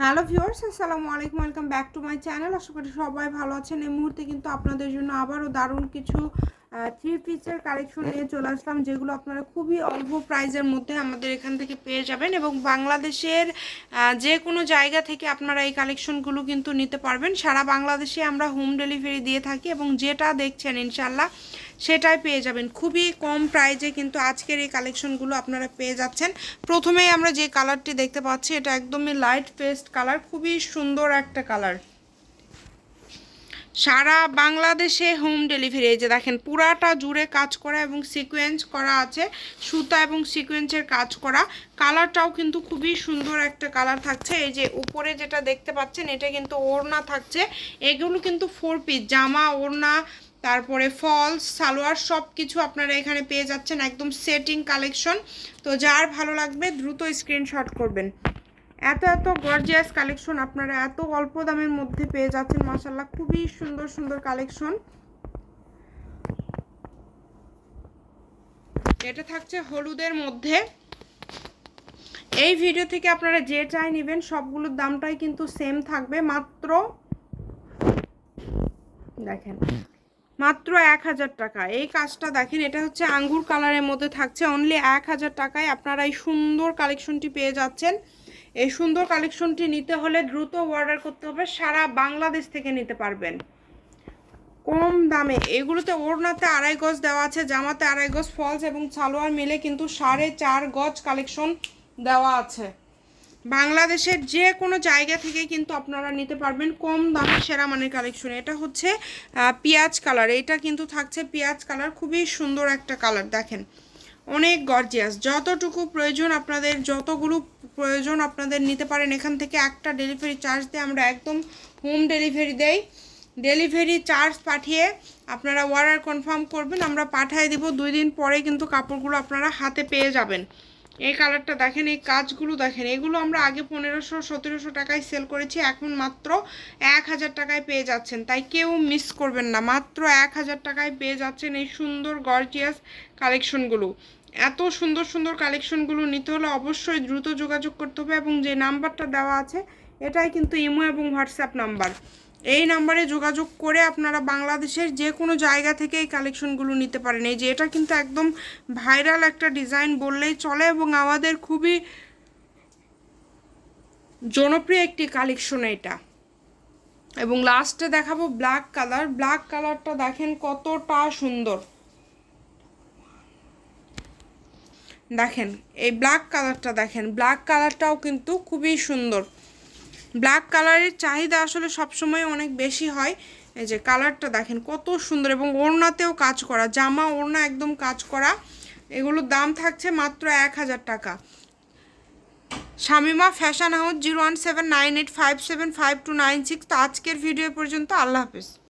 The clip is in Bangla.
হ্যালো ভিউয়ার্স আসসালামু আলাইকুম welcome back to my channel আশা করি সবাই ভালো আছেন। এই মুহূর্তে কিন্তু আপনাদের জন্য আবারও দারুণ কিছু থ্রি পিসের কালেকশন নিয়ে চলে আসলাম, যেগুলো আপনারা খুবই অল্প প্রাইজের মধ্যে আমাদের এখান থেকে পেয়ে যাবেন এবং বাংলাদেশের যে কোনো জায়গা থেকে আপনারা এই কালেকশনগুলো কিন্তু নিতে পারবেন। সারা বাংলাদেশে আমরা হোম ডেলিভারি দিয়ে থাকি এবং যেটা দেখছেন ইনশাল্লাহ সেটাই পেয়ে যাবেন। খুবই কম প্রাইজে কিন্তু আজকের এই কালেকশনগুলো আপনারা পেয়ে যাচ্ছেন। প্রথমেই আমরা যে কালারটি দেখতে পাচ্ছি, এটা একদমই লাইট পেস্ট কালার খুবই সুন্দর একটা কালার সারা বাংলাদেশে হোম ডেলিভারি, এই যে দেখেন পুরাটা জুড়ে কাজ করা এবং সিকোয়েন্স করা আছে, সুতা এবং সিকোয়েন্সের কাজ করা। কালারটাও কিন্তু খুবই সুন্দর একটা কালার থাকছে। এই যে উপরে যেটা দেখতে পাচ্ছেন, এটা কিন্তু ওড়না থাকছে। এগুলো কিন্তু ফোর পিস জামা, ওড়না, তারপরে ফলস সালোয়ার সব কিছু আপনারা এখানে পেয়ে যাচ্ছেন, একদম সেটিং কালেকশন তো যার ভালো লাগবে দ্রুত স্ক্রিনশট করবেন। এত এত গর্জিয়াস কালেকশন আপনারা এত অল্প দামের মধ্যে পেয়ে যাচ্ছেন মাসাল্লাহ খুবই সুন্দর সুন্দর কালেকশন এটা থাকছে হলুদের মধ্যে। এই ভিডিও থেকে আপনারা যে চাই নেবেন, সবগুলোর দামটাই কিন্তু সেম থাকবে, মাত্র দেখেন, মাত্র এক হাজার টাকা। এই কাজটা দেখেন, এটা হচ্ছে আঙ্গুর কালারের মধ্যে থাকছে। অনলি এক হাজার টাকায় আপনারা এই সুন্দর কালেকশনটি পেয়ে যাচ্ছেন। এই সুন্দর কালেকশনটি নিতে হলে দ্রুত অর্ডার করতে হবে, সারা বাংলাদেশ থেকে নিতে পারবেন। কম দামে, এগুলোতে ওড়নাতে আড়াই গজ দেওয়া আছে, জামাতে আড়াই গজ, ফলস এবং সালোয়ার মিলে কিন্তু সাড়ে চার গজ কালেকশন দেওয়া আছে। বাংলাদেশের যে কোনো জায়গা থেকে কিন্তু আপনারা নিতে পারবেন কম দামে সেরা মানের কালেকশন এটা হচ্ছে পেঁয়াজ কালার এটা কিন্তু থাকছে পেঁয়াজ কালার খুবই সুন্দর একটা কালার দেখেন। অনেক গর্জিয়াস যতটুকু প্রয়োজন আপনাদের, যতগুলো প্রয়োজন আপনাদের নিতে পারেন, এখান থেকে একটা ডেলিভারি চার্জ দিয়ে আমরা একদম হোম ডেলিভারি দেই। ডেলিভারি চার্জ পাঠিয়ে আপনারা অর্ডার কনফার্ম করবেন, আমরা পাঠিয়ে দিব, দুই দিন পরে কিন্তু কাপড়গুলো আপনারা হাতে পেয়ে যাবেন। এই কালারটা দেখেন, এই কাজগুলো দেখেন, এগুলো আমরা আগে পনেরোশো, সতেরোশো টাকায় সেল করেছি, এখন মাত্র এক হাজার টাকায় পেয়ে যাচ্ছেন। তাই কেউ মিস করবেন না, মাত্র এক হাজার টাকায় পেয়ে যাচ্ছেন এই সুন্দর গর্জিয়াস কালেকশনগুলো এত সুন্দর সুন্দর কালেকশনগুলো নিতে হলে অবশ্যই দ্রুত যোগাযোগ করতে হবে এবং যে নাম্বারটা দেওয়া আছে, এটাই কিন্তু ইমো এবং হোয়াটসঅ্যাপ নাম্বার এই নাম্বারে যোগাযোগ করে আপনারা বাংলাদেশের যে কোনো জায়গা থেকে এই কালেকশনগুলো নিতে পারেন। এই যে এটা কিন্তু একদম ভাইরাল একটা ডিজাইন বললেই চলে এবং আমাদের খুবই জনপ্রিয় একটি কালেকশন এটা। এবং লাস্টে দেখাবো ব্ল্যাক কালার ব্ল্যাক কালারটা দেখেন কতটা সুন্দর। দেখেন, এই ব্ল্যাক কালারটা দেখেন। ব্ল্যাক কালারটাও কিন্তু খুবই সুন্দর। ব্ল্যাক কালারের চাহিদা আসলে সবসময় অনেক বেশি হয়। এই যে কালারটা দেখেন, কত সুন্দর এবং ওড়নাতেও কাজ করা, জামা, ওড়না একদম কাজ করা। এগুলোর দাম থাকছে মাত্র এক হাজার টাকা। Shamima fashion house zero one seven nine eight five seven five two nine six আজকের ভিডিও পর্যন্ত আল্লাহ হাফিজ।